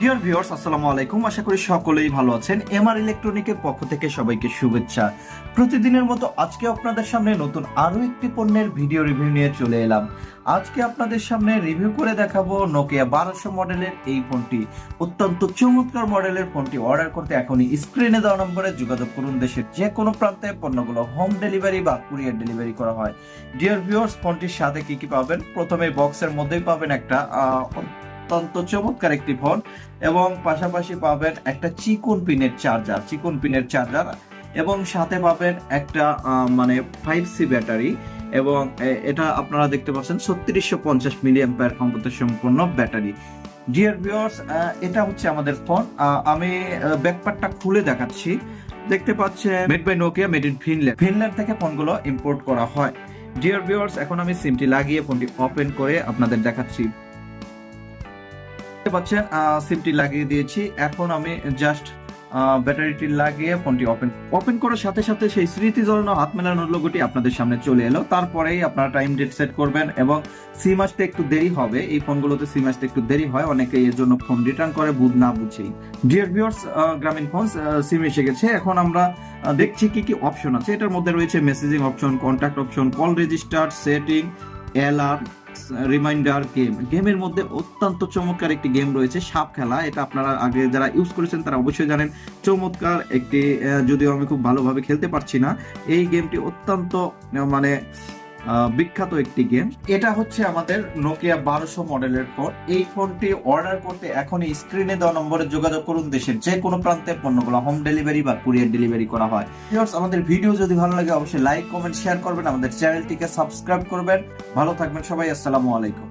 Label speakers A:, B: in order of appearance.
A: Dear viewers আসসালামু আলাইকুম। আশা করি সকলেই ভালো আছেন। এমআর ইলেকট্রনিকের পক্ষ থেকে সবাইকে শুভেচ্ছা। প্রতিদিনের মতো আজকে আপনাদের সামনে নতুন আরও একটি পণ্যের ভিডিও রিভিউ নিয়ে চলে এলাম। আজকে আপনাদের সামনে রিভিউ করে দেখাবো নোকিয়া বারোশো মডেলের এই ফোনটি। অত্যন্ত চমৎকার মডেলের ফোনটি অর্ডার করতে এখনই স্ক্রিনে দেওয়া নম্বরে যোগাযোগ করুন। দেশের যে কোনো প্রান্তে পণ্যগুলো হোম ডেলিভারি বা কুরিয়ার ডেলিভারি করা হয়। ডিয়ার ভিউয়ার্স ফোনটির সাথে কি কি পাবেন? প্রথমে বক্সের মধ্যেই পাবেন একটা অত্যন্ত চমৎকার একটি ফোন এবং পাশাপাশি পাবেন একটা চিকন পিনের চার্জার চিকন পিনের চার্জার এবং সাথে পাবেন একটা মানে ফাইভ সি ব্যাটারি এবং এটা আপনারা দেখতে পাচ্ছেন ছত্রিশশো পঞ্চাশ মিলিয়াম প্যার ক্ষমতা সম্পন্ন ব্যাটারি ডিয়ার ভিউয়ার্স এটা হচ্ছে আমাদের ফোন আমি ব্যাকপ্যাকটা খুলে দেখাচ্ছি। দেখতে পাচ্ছেন made by Nokia made in Finland Finland থেকে ফোনগুলো ইম্পোর্ট করা হয়। ডিয়ার ভিউয়ার্স এখন আমি সিমটি লাগিয়ে ফোনটি ওপেন করে আপনাদের দেখাচ্ছি। পাচ্ছেন সিমটি লাগিয়ে দিয়েছি। এখন আমি জাস্ট ব্যাটারিটি লাগিয়ে ফোনটি ওপেন ওপেন করার সাথে সাথে সেই স্মৃতি জড়ানো হাত মেলানোর লোগোটি আপনাদের সামনে চলে এলো। তারপরেই আপনারা টাইম ডেট সেট করবেন এবং সিম আসতে একটু দেরি হবে। এই ফোনগুলোতে সিম আসতে একটু দেরি হয়, অনেকে এর জন্য ফোন রিটার্ন করে বুঝ না বুঝেই। Dear viewers Grameen phone SIM এসে গেছে। এখন আমরা দেখছি কি কি অপশন আছে। এটার মধ্যে রয়েছে messaging option contact option call register setting alarm, reminder game. গেমের মধ্যে অত্যন্ত চমৎকার একটি গেম রয়েছে, সাপ খেলা। এটা আপনারা আগে যারা ইউজ করেছেন, তারা অবশ্যই জানেন। চমৎকার একটি যদিও আমি খুব ভালোভাবে খেলতে পারছি না, এই গেমটি অত্যন্ত মানে বিখ্যাত একটি গেম এটা হচ্ছে আমাদের নোকিয়া বারোশো মডেলের ফোন এই ফোনটি অর্ডার করতে এখনই স্ক্রিনে দেওয়া নম্বরে যোগাযোগ করুন দেশের যে কোনো প্রান্তে পণ্যগুলো হোম ডেলিভারি বা কুরিয়ার ডেলিভারি করা হয়। আমাদের ভিডিও যদি ভালো লাগে, অবশ্যই লাইক কমেন্ট শেয়ার করবেন। আমাদের চ্যানেলটিকে সাবস্ক্রাইব করবেন। ভালো থাকবেন সবাই, আসসালামু আলাইকুম।